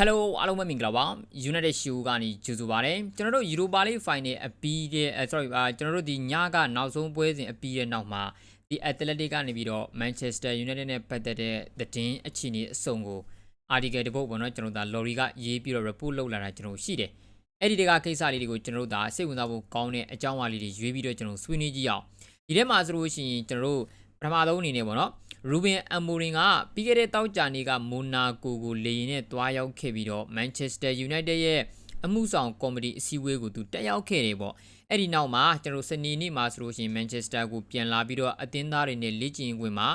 Hello အားလုံးပဲမင်္ဂလာပါ United Show ကနေကြိုဆိုပါရစေကျွန်တော်တို့ Europa League Final အပြီးတဲ့အဲ sorry အာကျွန်တော်တို့ဒီညကနောက်ဆုံးပွဲစဉ်အပြီးတဲ့နောက်မှာဒီ Athletic ကနေပြီးတော့ Manchester United နဲ့ပတ်သက်တဲ့သတင်းအခြေအနေအစုံကို article တစ်ပုဒ်ပေါ့နော်ကျွန်တော်ဒါ Lorry ကရေးပြီးတော့ report လုပ်လာတာကျွန်တော်ရှိတယ်အဲ့ဒီတကကိစ္စလေးတွေကိုကျွန်တော်တို့ဒါစိတ်ဝင်စားဖို့ကောင်းတဲ့အကြောင်းအရာလေးတွေရွေးပြီးတော့ကျွန်တော်ဆွေးနွေးကြည့်အောင်ဒီထဲမှာဆိုလို့ရှိရင်ကျွန်တော်တို့ပထမဆုံးအနေနဲ့ပေါ့နော် ရူဘင်အမိုရင်ကပြီးခဲ့တဲ့တောက်ကြနေ့ကမိုနာကိုကိုလေရင်နဲ့တွားရောက်ခဲ့ပြီးတော့မန်ချက်စတာယူနိုက်တက်ရဲ့အမှုဆောင်ကော်မတီအစည်းအဝေးကိုသူတက်ရောက်ခဲ့တယ်ပေါ့အဲ့ဒီနောက်မှာကျွန်တော်စနေနေ့မှာဆိုလို့ရှိရင်မန်ချက်စတာကိုပြန်လာပြီးတော့အသင်းသားတွေနဲ့လေ့ကျင့်ဝင်မှာ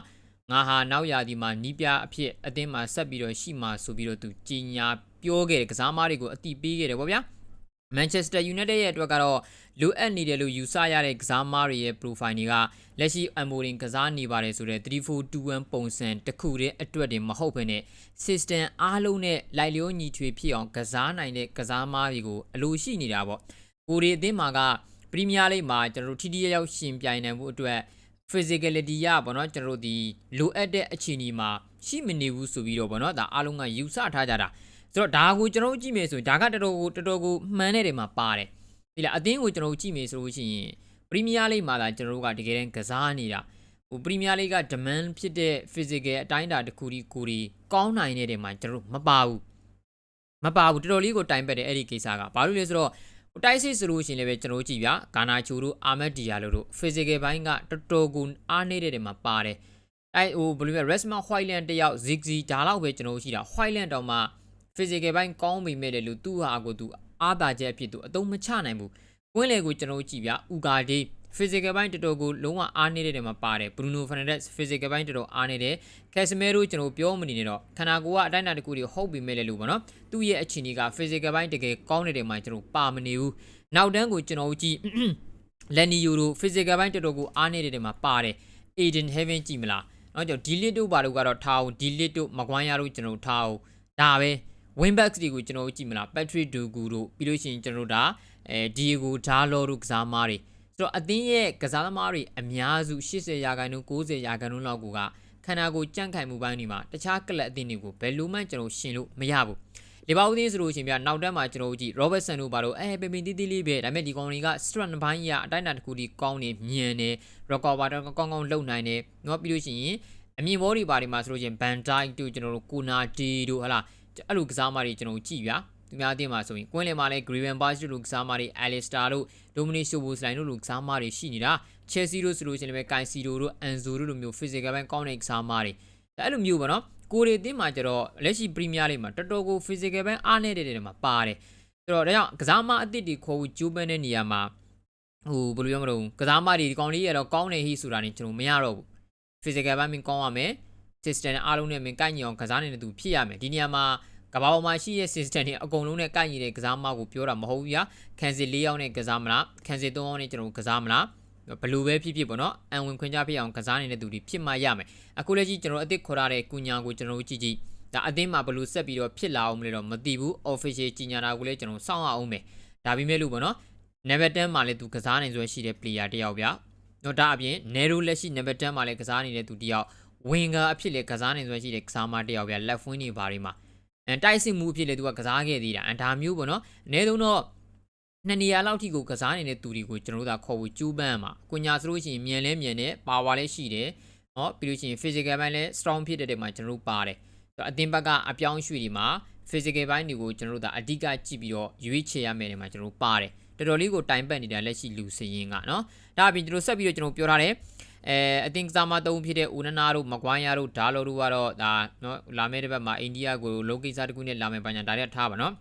ငါဟာနောက်ရာသီမှာနီးပြအဖြစ်အသင်းမှာဆက်ပြီးတော့ရှိမှာဆိုပြီးတော့သူကြီးညာပြောခဲ့တယ်ကစားမားတွေကိုအတိပေးခဲ့တယ်ပေါ့ဗျာ မန်ချက်စတာယူနိုက်တက်ရဲ့အတွက်ကတော့လိုအပ်နေတယ်လို့ယူဆရတဲ့ကစားမားတွေရဲ့ profile တွေကလက်ရှိအမိုရင်ကစားနေပါတယ်ဆိုတော့3421ပုံစံတစ်ခုတည်းအတွက်တင်မဟုတ်ဘဲနဲ့ system အားလုံးနဲ့လိုက်လျောညီထွေဖြစ်အောင်ကစားနိုင်တဲ့ကစားမားတွေကိုအလိုရှိနေတာပေါ့ကိုရီအသင်းမှာကပရီးမီးယားလိဂ်မှာကျွန်တော်တို့ထိထိရောက်ရောက်ရှင်ပြိုင်နိုင်မှုအတွက် physicality ရပေါ့နော်ကျွန်တော်တို့ဒီလိုအပ်တဲ့အခြေအနေမှာရှိမနေဘူးဆိုပြီးတော့ပေါ့နော်ဒါအားလုံးကယူဆထားကြတာ ဆိုတော့ဒါကိုကျွန်တော်တို့ကြည့်မယ်ဆိုရင်ဒါကတော်တော်ကိုတော်တော်ကိုမှန်တဲ့တယ်မှာပါတယ်ဒီလားအသင်းကိုကျွန်တော်တို့ကြည့်မယ်ဆိုလို့ရှိရင်ပရီးမီးယားလိဂ်မှာလာကျွန်တော်တို့ကတကယ်တမ်းကစားနေတာဟိုပရီးမီးယားလိဂ်က demand ဖြစ်တဲ့ physical အတိုင်းအတာတစ်ခုဒီကိုဒီကောင်းနိုင်တဲ့တယ်မှာကျွန်တော်တို့မပါဘူးမပါဘူးတော်တော်လေးကိုတိုင်ပတ်တယ်အဲ့ဒီကိစ္စကဘာလို့လဲဆိုတော့ဟိုတိုက်စစ်ဆိုလို့ရှိရင်လည်းပဲကျွန်တော်တို့ကြည့်ဗျာဂါနာချူတို့အာမက်ဒီယာလိုတို့ physical ဘိုင်းကတော်တော်ကိုအားနေတဲ့တယ်မှာပါတယ်အဲဟိုဘယ်လိုလဲ Resma Whiteland တယောက် Ziggy ဒါလောက်ပဲကျွန်တော်တို့ရှိတာ Whiteland တောင်မှ physical ဘိုင်းကောင်းပေမဲ့လည်းသူ့ဟာကိုသူအားသာချက်အဖြစ်သူအသုံးမချနိုင်ဘူးကွင်းလေကိုကျွန်တော်ကြည့်ဗျဥကာဒေး physical ဘိုင်းတော်တော်ကိုလုံးဝအားနေတဲ့နေရာမှာပါတယ် Bruno Fernandes physical ဘိုင်းတော်တော်အားနေတယ် Casemiro ကျွန်တော်ပြောမနေနဲ့တော့ခန္ဓာကိုယ်ကအတိုင်းအတာတစ်ခုတွေဟုတ်ပြီမဲ့လည်းလို့ပေါ့နော်သူ့ရဲ့အခြေအနေက physical ဘိုင်းတကယ်ကောင်းနေတယ်မှာကျွန်တော်ပါမနေဘူးနောက်တန်းကိုကျွန်တော်ကြည့်လန်နီယိုတို့ physical ဘိုင်းတော်တော်ကိုအားနေတဲ့နေရာမှာပါတယ် Aiden Heaven ကြည့်မလားနောက်ကျွန်တော် delete တို့ပါလို့ကတော့ထားအောင် delete တို့မကွမ်းရတို့ကျွန်တော်ထားအောင်ဒါပဲ wing backs တွေကိုကျွန်တော်တို့ကြည့်မလား Patrick Dogu တို့ပြီးလို့ရှိရင်ကျွန်တော်တို့ဒါအဲ Diego Dalot တို့ကစားမားတွေဆိုတော့အသင်းရဲ့ကစားသမားတွေအများစု80ရာခိုင်နှုန်း90ရာခိုင်နှုန်းလောက်ကခန္ဓာကိုယ်ကြန့်ခိုင်မှုပိုင်းတွေမှာတခြားကလပ်အသင်းတွေကိုဘယ်လိုမှကျွန်တော်ရှင်လို့မရဘူးလီဗာပူးသင်းဆိုလို့ရှိရင်ပြနောက်တန်းမှာကျွန်တော်ကြည့် Robertson တို့ဘာလို့အဲပင်ပင်တီးတီးလေးပဲဒါပေမဲ့ဒီကောင်တွေက strength ဘိုင်းရအတိုင်းအတာတစ်ခုဒီကောင်းနေမြင်နေ recover တော့ကောင်းကောင်းလုပ်နိုင်တယ်เนาะပြီးလို့ရှိရင်အမြင်ဘောတွေဘာတွေမှာဆိုလို့ရှိရင် Van Dijk တို့ကျွန်တော်တို့ Konate တို့ဟလာ အဲ့လိုကစားမတွေကျွန်တော်ကြည့်ပြသူများအသင်းမှာဆိုရင်ကွင်းလယ်မှာလည်း Graven Bass တို့လိုကစားမတွေ Alistair တို့ Dominic Szoboszlai တို့လိုကစားမတွေရှိနေတာ Chelsea တို့ဆိုလို့ရှိရင်လည်း Caicedo တို့ Enzo တို့လိုမျိုး physical ဘန်းကောင်းတဲ့ကစားမတွေအဲ့လိုမျိုးပေါ့နော်ကိုရီအသင်းမှာကျတော့လက်ရှိ Premier League မှာတော်တော်ကို physical ဘန်းအားနေတဲ့တဲ့မှာပါတယ်ဆိုတော့ဒါကြောင့်ကစားမအသစ်တွေခေါ်ဖို့ကြိုးပမ်းတဲ့နေရာမှာဟိုဘယ်လိုပြောမလို့ကစားမတွေဒီကောင်လေးရတော့ကောင်းနေဟိဆိုတာနေကျွန်တော်မရတော့ဘူး physical ဘန်းမင်းကောင်းရမယ် system အားလုံးနဲ့မင်းကိုက်ညီအောင်ကစားနေတဲ့သူဖြစ်ရမယ်ဒီနေရာမှာကဘာပေါ်မှာရှိတဲ့ system တွေအကုန်လုံးနဲ့ကိုက်ညီတဲ့ကစားမကိုပြောတာမဟုတ်ဘူးဗျာခန်းစီ၄ယောက်နဲ့ကစားမလားခန်းစီ၃ယောက်နဲ့ကျွန်တော်ကစားမလားဘလူပဲဖြစ်ဖြစ်ပေါ့နော်အန်ဝင်ခွင့်ကြဖြစ်အောင်ကစားနေတဲ့သူတွေဖြစ်မှရမယ်အခုလက်ရှိကျွန်တော်အစ်စ်ခေါ်ရတဲ့ကုညာကိုကျွန်တော်ကြည့်ကြည့်ဒါအသင်းမှာဘလူဆက်ပြီးတော့ဖြစ်လာအောင်မလဲတော့မသိဘူး official ကြီးညာတာကိုလည်းကျွန်တော်စောင့်ရအောင်မယ်ဒါပေမဲ့လို့ပေါ့နော် number 10မှာလည်းသူကစားနိုင်စွမ်းရှိတဲ့ player တယောက်ဗျာတော့ဒါအပြင် Nero လက်ရှိ number 10မှာလည်းကစားနေတဲ့သူတယောက် winger အဖြစ်လည်းကစားနိုင်စွမ်းရှိတဲ့ကစားမတယောက်ဗျာ left wing တွေဘာတွေမှာအဲတိုက်စစ်မှုအဖြစ်လည်းသူကကစားခဲ့သေးတာအဲဒါမျိုးပေါ့နော်အနည်းဆုံးတော့နှစ်နေရာလောက်ထိကိုကစားနေတဲ့သူတွေကိုကျွန်တော်တို့ကခေါ်ဖို့ကြိုးပမ်းမှာကိုညာဆိုလို့ရှိရင်မြန်လဲမြန်နဲ့ power လည်းရှိတယ်เนาะပြီးလို့ရှိရင် physical ဘိုင်းလည်း strong ဖြစ်တဲ့တဲ့မှာကျွန်တော်တို့ပါတယ်ဆိုတော့အသင်းဘက်ကအပြောင်းရွှေ့ဒီမှာ physical ဘိုင်းတွေကိုကျွန်တော်တို့ကအဓိကကြည့်ပြီးတော့ရွေးချယ်ရမယ်တဲ့မှာကျွန်တော်တို့ပါတယ်တော်တော်လေးကိုတိုင်ပတ်နေတာလက်ရှိလူစရင်ကเนาะဒါအပြင်ကျွန်တော်ဆက်ပြီးတော့ကျွန်တော်ပြောထားတယ် အဲအတင်ကစားမသုံးဖြစ်တဲ့ဦးနနာတို့မကွိုင်းယာတို့ဒါလိုတို့ကတော့ဒါနော်လာမယ့်တစ်ပတ်မှာအိန္ဒိယကိုလောကိစ္စတကူနဲ့လာမယ့်ပညာဒါတွေကထားပါနော်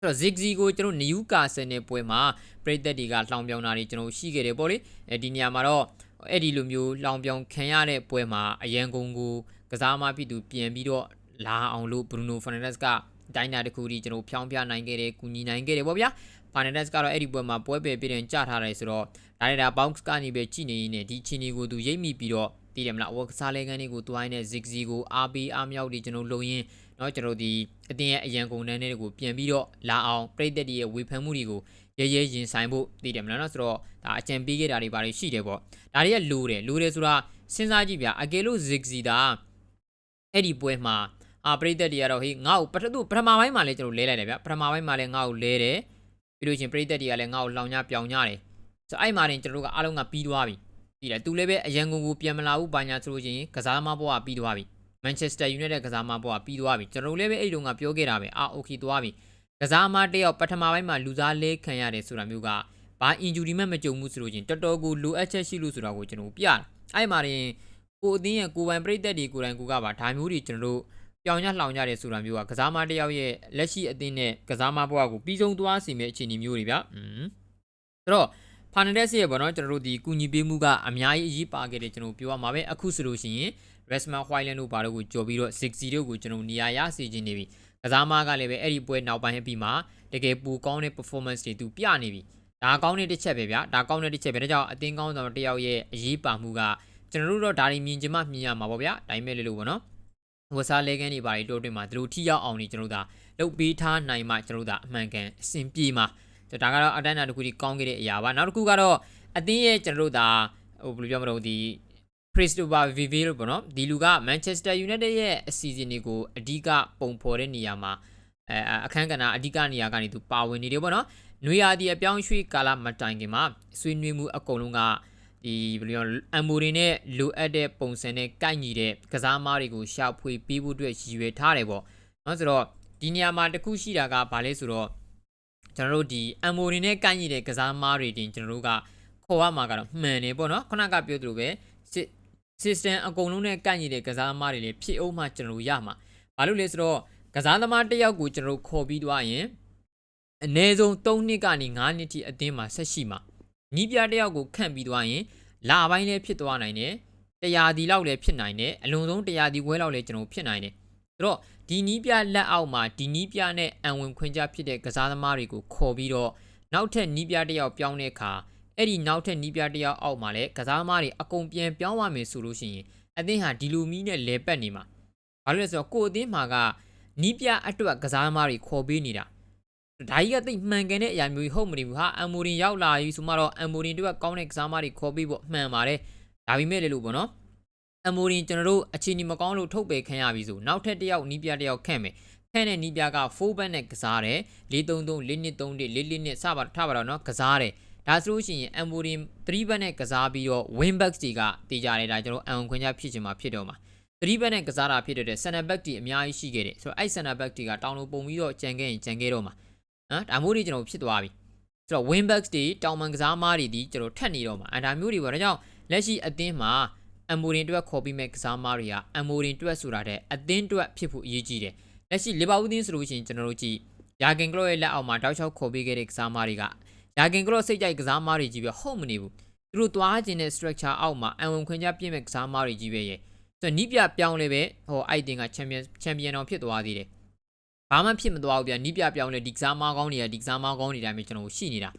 အဲ့တော့ Ziggy ကိုကျွန်တော်နယူကာဆယ်နဲ့ပွဲမှာပရိသတ်တွေကလှောင်ပြောင်တာတွေကျွန်တော်ရှိခဲ့တယ်ပေါ့လေအဲဒီနေရာမှာတော့အဲ့ဒီလိုမျိုးလှောင်ပြောင်ခံရတဲ့ပွဲမှာအရန်ကုန်ကိုကစားမဖြစ်သူပြန်ပြီးတော့လာအောင်လို့ Bruno Fernandes က တိုင်းနာတခုဒီကျွန်တော်ဖြောင်းပြနိုင်ခဲ့တယ်၊ကူညီနိုင်ခဲ့တယ်ပေါ့ဗျာ။ Fernandes ကတော့အဲ့ဒီပွဲမှာပွဲပယ်ပြတဲ့ကြထားတယ်ဆိုတော့ဒါနဲ့ဒါ bounce ကနေပဲကြည်နေနေဒီချင်းကြီးကိုသူရိပ်မိပြီးတော့တည်တယ်မလားဝက်ကစားလဲကန်းလေးကိုတွိုင်းနဲ့ zigzag ကိုအားပေးအားမြောက်ဒီကျွန်တော်လုံရင်းเนาะကျွန်တော်ဒီအတင်းရဲ့အရန်ကုန်တန်းတွေကိုပြန်ပြီးတော့လာအောင်ပြိသက်တွေရဲ့ဝေဖန်မှုတွေကိုရဲရဲရင်ဆိုင်ဖို့တည်တယ်မလားเนาะဆိုတော့ဒါအကြံပေးခဲ့တာတွေဘာတွေရှိတယ်ပေါ့ဒါတွေကလိုတယ်လိုတယ်ဆိုတာစဉ်းစားကြည့်ဗျာအကယ်လို့ zigzag ဒါအဲ့ဒီပွဲမှာ အာပရိသတ်တွေကတော့ဟေးငါ့ကိုပထသူပထမပိုင်းမှာလည်းကျွန်တော်လဲလိုက်တယ်ဗျပထမပိုင်းမှာလည်းငါ့ကိုလဲတယ်ပြီးလို့ချင်းပရိသတ်တွေကလည်းငါ့ကိုလောင်ညပြောင်ညတယ်ဆိုအဲ့မှာတင်ကျွန်တော်တို့ကအားလုံးကပြီးသွားပြီပြီးတယ်သူလည်းပဲအရန်ကုန်ကိုပြန်မလာဘူးဘာညာဆိုလို့ချင်းကစားသမားဘဝပြီးသွားပြီမန်ချက်စတာယူနိုက်တက်ကစားသမားဘဝပြီးသွားပြီကျွန်တော်တို့လည်းပဲအဲ့တုန်းကပြောခဲ့တာပဲအာโอเคသွားပြီကစားသမားတယောက်ပထမပိုင်းမှာလူစားလဲခံရတယ်ဆိုတာမျိုးကဘာအင်ဂျူရီမှမကြုံဘူးဆိုလို့ချင်းတော်တော်ကိုလိုအပ်ချက်ရှိလို့ဆိုတာကိုကျွန်တော်ပြတာအဲ့မှာတင်ကိုအသင်းရဲ့ကိုပိုင်ပရိသတ်တွေကိုယ်တိုင်ကိုကပါဒါမျိုးတွေကျွန်တော်တို့ ပြောင်ရလှောင်ကြတယ်ဆိုတာမျိုးကကစားမတစ်ယောက်ရဲ့လက်ရှိအသင်းနဲ့ကစားမဘဝကိုပြီးဆုံးသွားစေမယ့်အခြေအနေမျိုးတွေဗျ။อืมဆိုတော့ဖာနဒက်စ်ရဲ့ဘောနော်ကျွန်တော်တို့ဒီကူညီပေးမှုကအများကြီးအရေးပါခဲ့တယ်ကျွန်တော်ပြောရမှာပဲအခုဆိုလို့ရှိရင် Resma Highland တို့ဘာတို့ကိုကြော်ပြီးတော့60တို့ကိုကျွန်တော်နေရာရစေခြင်းနေပြီကစားမကလည်းပဲအဲ့ဒီပွဲနောက်ပိုင်းအပြီးမှာတကယ်ပူကောင်းတဲ့ performance တွေသူပြနေပြီဒါကောင်းတဲ့တစ်ချက်ပဲဗျဒါကောင်းတဲ့တစ်ချက်ပဲဒါကြောင့်အသင်းကောင်းဆောင်တစ်ယောက်ရဲ့အရေးပါမှုကကျွန်တော်တို့တော့ဒါတွေမြင်ချင်မှမြင်ရမှာပေါ့ဗျဒါပေမဲ့လေလို့ပေါ့နော် ဝစားလဲကန်းတွေပါတွေတိုးတွင်မှာသူတို့ထိရောက်အောင်နေကျွန်တော်တို့ဒါလုတ်ပေးထားနိုင်မှကျွန်တော်တို့ဒါအမှန်ကန်အဆင်ပြေမှာဒါကတော့အတန်းတာတစ်ခုဒီကောင်းခဲ့တဲ့အရာပါနောက်တစ်ခုကတော့အသင်းရဲ့ကျွန်တော်တို့ဒါဟိုဘယ်လိုပြောမလို့ဒီ Christopher Vivil ပေါ့နော်ဒီလူက Manchester United ရဲ့အစီအစဉ်တွေကိုအဓိကပုံဖော်တဲ့နေရာမှာအဲအခန်းကဏ္ဍအဓိကနေရာကနေသူပါဝင်နေတယ်ပေါ့နော်နွေရာသီအပြောင်းရွှေ့ကာလမတိုင်ခင်မှာဆွေးနွေးမှုအကုန်လုံးက ဒီဘယ်လိုအမ်မိုရီနဲ့လိုအပ်တဲ့ပုံစံနဲ့ကိုက်ညီတဲ့ကစားမားတွေကိုရှာဖွေပေးဖို့အတွက်ရည်ရွယ်ထားတယ်ပေါ့နော်ဆိုတော့ဒီနေရာမှာတခုရှိတာကဘာလဲဆိုတော့ကျွန်တော်တို့ဒီအမ်မိုရီနဲ့ကိုက်ညီတဲ့ကစားမားတွေတင်ကျွန်တော်တို့ကခေါ်ရမှာကတော့မှန်တယ်ပေါ့နော်ခုနကပြောသလိုပဲ system အကုန်လုံးနဲ့ကိုက်ညီတဲ့ကစားသမားတွေလည်းဖြစ်အောင်မှကျွန်တော်တို့ရမှာဘာလို့လဲဆိုတော့ကစားသမားတစ်ယောက်ကိုကျွန်တော်တို့ခေါ်ပြီးသွားရင်အနည်းဆုံး3နှစ်ကနေ9နှစ်ထိအသင်းမှာဆက်ရှိမှာ နီးပြတစ်ယောက်ကိုခန့်ပြီးသွားရင်လာပိုင်းလည်းဖြစ်သွားနိုင်တယ်တရားဒီလောက်လည်းဖြစ်နိုင်တယ်အလွန်ဆုံးတရားဒီခွဲလောက်လည်းကျွန်တော်ဖြစ်နိုင်တယ်ဆိုတော့ဒီနီးပြလက်အောက်မှာဒီနီးပြနဲ့အံဝင်ခွင့်ကြဖြစ်တဲ့ကစားသမားတွေကိုခေါ်ပြီးတော့နောက်ထပ်နီးပြတစ်ယောက်ပြောင်းတဲ့အခါအဲ့ဒီနောက်ထပ်နီးပြတစ်ယောက်အောက်မှာလည်းကစားသမားတွေအကုန်ပြန်ပြောင်းရမယ်ဆိုလို့ရှိရင်အသင်းဟာဒီလိုမီးနဲ့လဲပတ်နေမှာဘာလို့လဲဆိုတော့ကိုအသင်းမှာကနီးပြအတွက်ကစားသမားတွေခေါ်ပေးနေတာ ဒါကြီးကသိမှန်ကန်တဲ့အရာမျိုးဟုတ်မနေဘူးဟာအမ်မိုရင်ရောက်လာပြီဆိုမှတော့အမ်မိုရင်တို့ကကောင်းတဲ့ကစားသမားတွေခေါ်ပေးဖို့မှန်ပါတယ်ဒါပေမဲ့လေလို့ပေါ့နော်အမ်မိုရင်ကျွန်တော်တို့အချိန်ကြီးမကောင်းလို့ထုတ်ပယ်ခံရပြီဆိုနောက်ထပ်တစ်ယောက်နီးပြတစ်ယောက်ခန့်မယ်ခန့်တဲ့နီးပြက4ဘတ်နဲ့ကစားတယ်433 423 442နဲ့စပါထားပါတော့နော်ကစားတယ်ဒါဆိုလို့ရှိရင် Emborin 3ဘတ်နဲ့ကစားပြီးတော့ win back တွေကတည်ကြတယ်ဒါကျွန်တော်အံခွင့်ချဖြစ်ချင်မှာဖြစ်တော့မှာ3ဘတ်နဲ့ကစားတာဖြစ်တဲ့ center back တွေအများကြီးရှိခဲ့တယ်ဆိုတော့အဲ့ center back တွေကတောင်းလို့ပုံပြီးတော့ကြံခဲ့ရင်ကြံခဲ့တော့မှာ နော်ဒါမျိုးတွေကျွန်တော်ဖြစ်သွားပြီဆိုတော့ win back တွေတောင်ပန်ကစားမားတွေဒီကျွန်တော်ထက်နေတော့မှာအဲဒါမျိုးတွေပေါ့ဒါကြောင့်လက်ရှိအသင်းမှာအမ်မိုရင်တွက်ခေါ်ပြီးမဲ့ကစားမားတွေကအမ်မိုရင်တွက်ဆိုတာတဲ့အသင်းတွက်ဖြစ်ဖို့အရေးကြီးတယ်လက်ရှိလီဗာပူးသင်းဆိုလို့ရှိရင်ကျွန်တော်တို့ကြည့်ယာဂင်ကလော့ရဲ့လက်အောက်မှာတောက်ချောက်ခေါ်ပေးခဲ့တဲ့ကစားမားတွေကယာဂင်ကလော့စိတ်ကြိုက်ကစားမားတွေကြီးပဲဟုတ်မနေဘူးသူတို့သွားခြင်းတဲ့ structure အောက်မှာအံဝင်ခွင့်ကြပြည့်မဲ့ကစားမားတွေကြီးပဲရဲ့ဆိုတော့နီးပြပြောင်းလဲပဲဟိုအိုက်တင်ကချန်ပီယံချန်ပီယံတော်ဖြစ်သွားသေးတယ် ဘာမှဖြစ်မသွားဘူးဗျနီးပြပြောင်းလဲဒီကစားမားကောင်းတွေကဒီကစားမားကောင်းတွေတိုင်းပဲကျွန်တော်ရှိနေတာ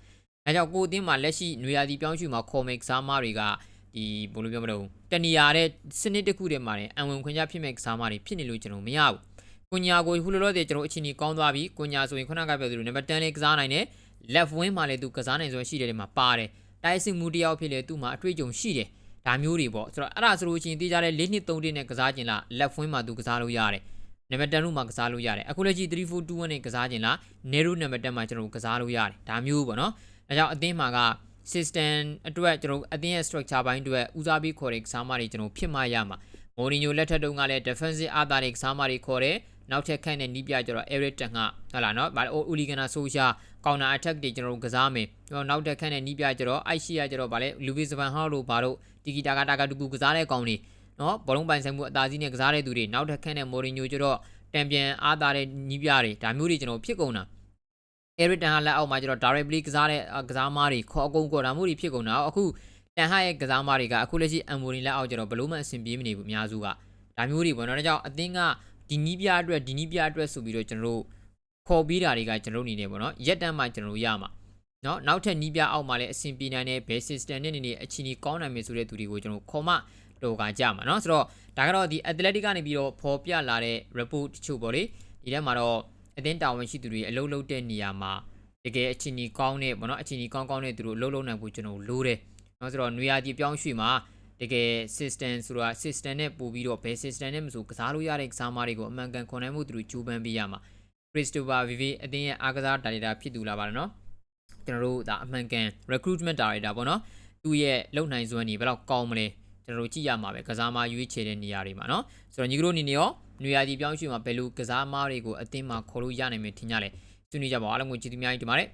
အဲကြောင့်ကိုအသင်းမှာလက်ရှိနွေရာသီပြောင်းရွှေ့မှာခေါ်မဲ့ကစားမားတွေကဒီဘယ်လိုပြောမလို့တဏီယာတဲ့စနစ်တစ်ခုတည်းမှာလည်းအံဝင်ခွင့်ကြဖြစ်မဲ့ကစားမားတွေဖြစ်နေလို့ကျွန်တော်မရဘူးကွန်ညာကိုဟူလိုလိုတဲ့ကျွန်တော်အချင်းကြီးကောင်းသွားပြီကွန်ညာဆိုရင်ခုနကပြောသလိုနံပါတ်10လေးကစားနိုင်တယ် left wing မှာလည်းသူကစားနိုင်စွမ်းရှိတယ်ဒီမှာပါတယ်တိုက်စစ်မှုတယောက်ဖြစ်လေသူ့မှာအတွေ့အကြုံရှိတယ်ဒါမျိုးတွေပေါ့ဆိုတော့အဲ့ဒါဆိုလို့ရှိရင်တေးကြတဲ့၄နှစ်၃နှစ်နဲ့ကစားခြင်းလား left wing မှာသူကစားလို့ရတယ် နံပါတ်10လို့မှကစားလို့ရတယ်အခုလက်ရှိ3421နဲ့ကစားခြင်းလား narrow နံပါတ်10မှာကျွန်တော်ကစားလို့ရတယ်ဒါမျိုးပေါ့နော်ဒါကြောင့်အသင်းမှာက system အတွက်ကျွန်တော်အသင်းရဲ့ structure ဘိုင်းအတွက်ဦးစားပေးခေါ်တဲ့ကစားမတွေကျွန်တော်ဖြစ်မှရမှာမိုရီညိုလက်ထက်တုန်းကလည်း defensive အားသာတဲ့ကစားမတွေခေါ်တယ်နောက်ထပ်ခန့်တဲ့နီးပြကျတော့ Eric တန်ကဟုတ်လားနော်ဗာအိုလီဂနာဆိုရှာ counter attack တွေကျွန်တော်တို့ကစားမယ်ကျွန်တော်နောက်ထပ်ခန့်တဲ့နီးပြကျတော့အိုက်ရှိရကျတော့ဗာလေလူဗီစပန်ဟောက်လို့ဗာတို့တီကီတာကာတာကာတူကူကစားတဲ့ကောင်တွေ နော်ဘောလုံးပိုင်ဆိုင်မှုအသာစီးနဲ့ကစားတဲ့သူတွေနောက်ထပ်ခန့်တဲ့မိုရီညိုကျတော့တံပြန်အားသာတဲ့နီးပြတွေဒါမျိုးတွေကျွန်တော်ဖြစ်ကုန်တာ Eric တန်ဟာလက်အောက်မှာကျတော့ directly ကစားတဲ့ကစားမားတွေခေါ်အကုန်ခေါ်ဒါမျိုးတွေဖြစ်ကုန်တာအခုတန်ဟာရဲ့ကစားမားတွေကအခုလက်ရှိအမ်မိုရီလက်အောက်ကျတော့ဘလို့မှအဆင်ပြေမနေဘူးအများစုကဒါမျိုးတွေပေါ့နော်ဒါကြောင့်အသင်းကဒီနီးပြအတွက်ဒီနီးပြအတွက်ဆိုပြီးတော့ကျွန်တော်တို့ခေါ်ပြီးတာတွေကကျွန်တော်တို့နေနေပေါ့နော်ရက်တန်းမှကျွန်တော်တို့ရမှာနော်နောက်ထပ်နီးပြအောက်မှာလည်းအဆင်ပြေနိုင်တဲ့ base system နဲ့နေနေအချင်းကြီးကောင်းနိုင်မယ်ဆိုတဲ့သူတွေကိုကျွန်တော်ခေါ်မှ တော့ကကြမှာเนาะဆိုတော့ဒါကတော့ဒီ athletic ကနေပြီးတော့ဖော်ပြလာတဲ့ report တချို့ပေါ့လေဒီထဲမှာတော့အသင်းတာဝန်ရှိသူတွေအလုပ်လုပ်တဲ့နေရာမှာတကယ်အချင်းကြီးကောင်းတဲ့ပေါ့နော်အချင်းကြီးကောင်းကောင်းတဲ့သူတို့အလုပ်လုပ်နိုင်ဖို့ကျွန်တော်လိုတယ်เนาะဆိုတော့နွေရာသီပြောင်းရွှေ့မှာတ တကယ် system ဆိုတာ system နဲ့ပို့ပြီးတော့ဘယ် system နဲ့မဆိုကစားလို့ရတဲ့ကစားသမားတွေကိုအမှန်ကန်ခွန်နိုင်မှုသူတို့ကြိုးပမ်းပေးရမှာ Christopher Vivi အသင်းရဲ့အားကစားဒါရိုက်တာဖြစ်သူလာပါတယ်နော်ကျွန်တော်တို့ဒါအမှန်ကန် recruitment director ပေါ့နော်သူ့ရဲ့လုံနိုင်စွမ်းနေဘယ်တော့ကောင်းမလဲ ကျွန်တော်တို့ကြည့်ရမှာပဲကစားသမားရွေးချယ်တဲ့နေရာတွေမှာနော်ဆိုတော့ညီကတို့အနေနဲ့ရောနွေရာသီပြောင်းရွှေ့မှာဘယ်လိုကစားသမားတွေကိုအသင်းမှာခေါ်လို့ရနိုင်မယ်ထင်ကြလဲဆွေးနွေးကြပါဦးအားလုံးကိုကျေးဇူးအများကြီးတင်ပါတယ်